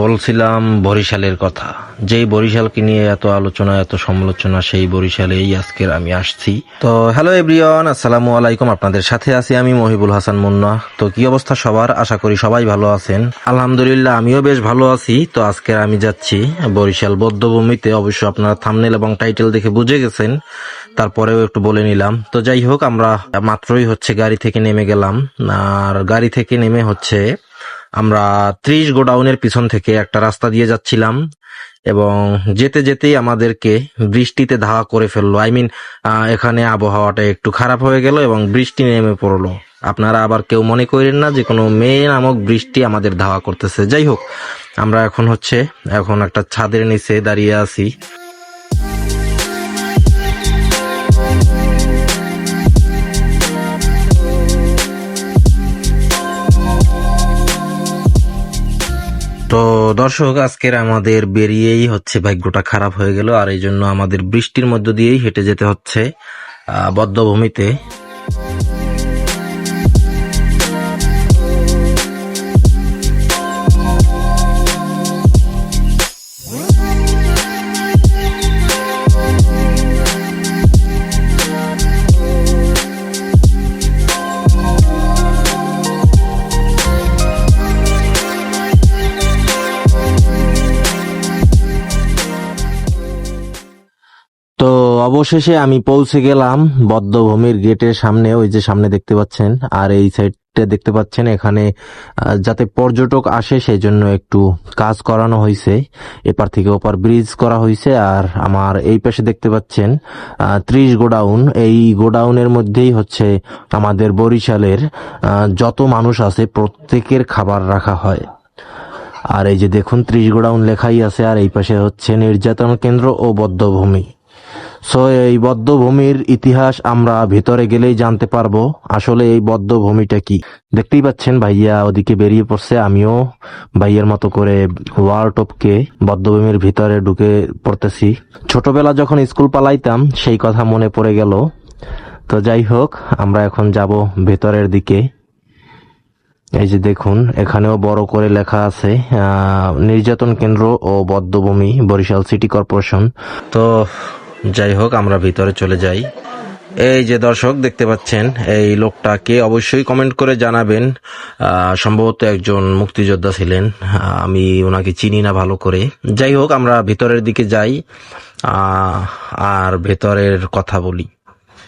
বলছিলাম বরিশালের কথা। যেই বরিশালকে নিয়ে এত আলোচনা, এত সমালোচনা, সেই বরিশালেই আজকের আমি আসছি। তো হ্যালো এভরিওয়ান, আসসালামু আলাইকুম। আপনাদের সাথে আছি আমি মহিবুল হাসান মুন্না। তো কি অবস্থা সবার? আশা করি সবাই ভালো আছেন। আলহামদুলিল্লাহ, আমিও বেশ ভালো আছি। তো আজকে আমি যাচ্ছি বরিশাল বদ্ধভূমিতে। অবশ্য আপনারা থামনেল এবং টাইটেল দেখে বুঝে গেছেন, তারপরেও একটু বলে নিলাম। তো যাই হোক, আমরা মাত্রই হচ্ছে গাড়ি থেকে নেমে গেলাম। আর গাড়ি থেকে নেমে হচ্ছে আমরা ত্রিশ গোডাউনের পিছন থেকে একটা রাস্তা দিয়ে যাচ্ছিলাম এবং যেতে যেতেই আমাদেরকে বৃষ্টিতে ধাওয়া করে ফেলল। আই মিন এখানে আবহাওয়াটা একটু খারাপ হয়ে গেল এবং বৃষ্টি নেমে পড়ল। আপনারা আবার কেউ মনে করেন না যে কোনো মেয়ে নামক বৃষ্টি আমাদের ধাওয়া করতেছে। যাই হোক, আমরা এখন হচ্ছে, এখন একটা ছাদের নিচে দাঁড়িয়ে আছি। তো দর্শক, আজকের আমাদের বেরিয়েই হচ্ছে ভাগ্যটা খারাপ হয়ে গেল, আর এই জন্য আমাদের বৃষ্টির মধ্য দিয়েই হেঁটে যেতে হচ্ছে বদ্ধভূমিতে। অবশেষে আমি পৌঁছে গেলাম বদ্ধভূমির গেটের সামনে, ওই যে সামনে দেখতে পাচ্ছেন, আর এই সাইডটা দেখতে পাচ্ছেন এখানে যাতে পর্যটক আসে সেই জন্য একটু কাজ করানো হয়েছে এপার থেকে ওপার ব্রিজ করা হয়েছে আর আমার এই পাশে দেখতে পাচ্ছেন ত্রিশ গোডাউন। এই গোডাউনের মধ্যেই হচ্ছে আমাদের বরিশালের যত মানুষ আছে প্রত্যেকের খাবার রাখা হয়। আর এই যে দেখুন, ত্রিশ গোডাউন লেখাই আছে, আর এই পাশে হচ্ছে নির্যাতন কেন্দ্র ও বদ্ধভূমি। সো এই বদ্ধভূমির ইতিহাস আমরা ভিতরে গেলেই জানতে পারব, আসলে এই বদ্ধভূমিটা কি। দেখতেই পাচ্ছেন ভাইয়া ওদিকে বেরিয়ে পড়ছে, আমিও ভাইয়ের মতো করে ওয়ার টপকে বদ্ধভূমির ভিতরে ঢুকে পড়তেছি। ছোটবেলা যখন স্কুল পালাইতাম, সেই কথা মনে পড়ে গেল। তো যাই হোক, আমরা এখন যাব ভেতরের দিকে। এই যে দেখুন, এখানেও বড় করে লেখা আছে নির্যাতন কেন্দ্র ও বদ্ধভূমি, বরিশাল সিটি কর্পোরেশন। তো যাই হোক, আমরা ভিতরে চলে যাই। এই যে দর্শক, দেখতে পাচ্ছেন, এই লোকটাকে অবশ্যই কমেন্ট করে জানাবেন। সম্ভবত একজন মুক্তিযোদ্ধা ছিলেন। আমি ওনাকে চিনি না ভালো করে। যাই হোক, আমরা ভিতরের দিকে যাই। আর ভেতরের কথা বলি।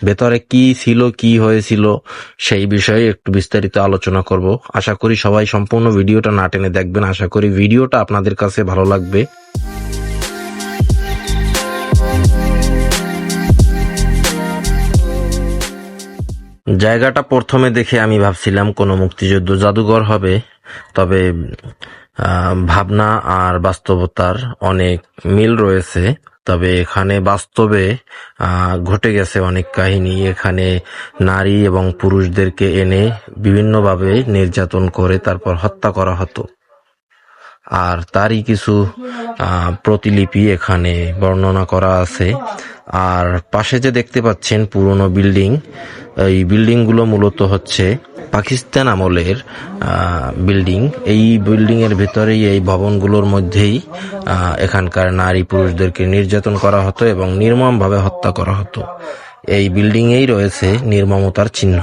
ভেতরে কি ছিল, কি হয়েছিল, সেই বিষয়ে একটু বিস্তারিত আলোচনা করব। আশা করি সবাই সম্পূর্ণ ভিডিওটা না টেনে দেখবেন। আশা করি ভিডিওটা আপনাদের কাছে ভালো লাগবে। জায়গাটা প্রথমে দেখে আমি ভাবছিলাম কোনো মুক্তিযুদ্ধ জাদুঘর হবে, তবে ভাবনা আর বাস্তবতার অনেক মিল রয়েছে। তবে এখানে বাস্তবে ঘটে গেছে অনেক কাহিনী। এখানে নারী এবং পুরুষদেরকে এনে বিভিন্নভাবে নির্যাতন করে, তারপর হত্যা করা হতো। আর তারই কিছু প্রতিলিপি এখানে বর্ণনা করা আছে। আর পাশে যে দেখতে পাচ্ছেন পুরনো বিল্ডিং, এই বিল্ডিংগুলো মূলত হচ্ছে পাকিস্তান আমলের বিল্ডিং। এই বিল্ডিং এর ভেতরেই, এই ভবনগুলোর মধ্যেই এখানকার নারী পুরুষদেরকে নির্যাতন করা হতো এবং নির্মমভাবে হত্যা করা হতো। এই বিল্ডিং এই রয়েছে নির্মমতার চিহ্ন।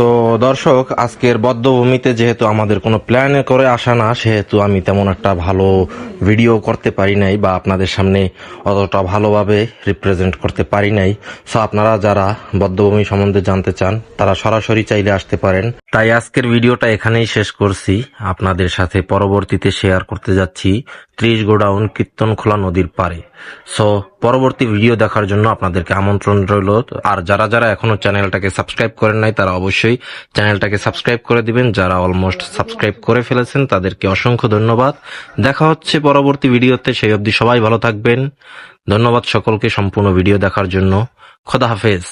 তো দর্শক, আজকের বদ্ধভূমিতে যেহেতু আমাদের কোনো প্ল্যান করে আসা না, সেহেতু আমি তেমন একটা ভালো ভিডিও করতে পারি নাই বা আপনাদের সামনে অতটা ভালোভাবে রিপ্রেজেন্ট করতে পারি নাই। সো আপনারা যারা বদ্ধভূমি সম্বন্ধে জানতে চান, তারা সরাসরি চাইলে আসতে পারেন। তাই আজকের ভিডিওটা এখানেই শেষ করছি। আপনাদের সাথে পরবর্তীতে শেয়ার করতে যাচ্ছি ত্রিশ গোডাউন কীর্তনখোলা নদীর পারে সো পরবর্তী ভিডিও দেখার জন্য আপনাদেরকে আমন্ত্রণ রইল। আর যারা যারা এখনও চ্যানেলটাকে সাবস্ক্রাইব করেন নাই, তারা অবশ্যই চ্যানেলটাকে সাবস্ক্রাইব করে দিবেন। যারা অলমোস্ট সাবস্ক্রাইব করে ফেলেছেন, তাদেরকে অসংখ্য ধন্যবাদ। দেখা হচ্ছে পরবর্তী ভিডিওতে। সেই অবধি সবাই ভালো থাকবেন। ধন্যবাদ সকলকে সম্পূর্ণ ভিডিও দেখার জন্য। খোদা হাফেজ।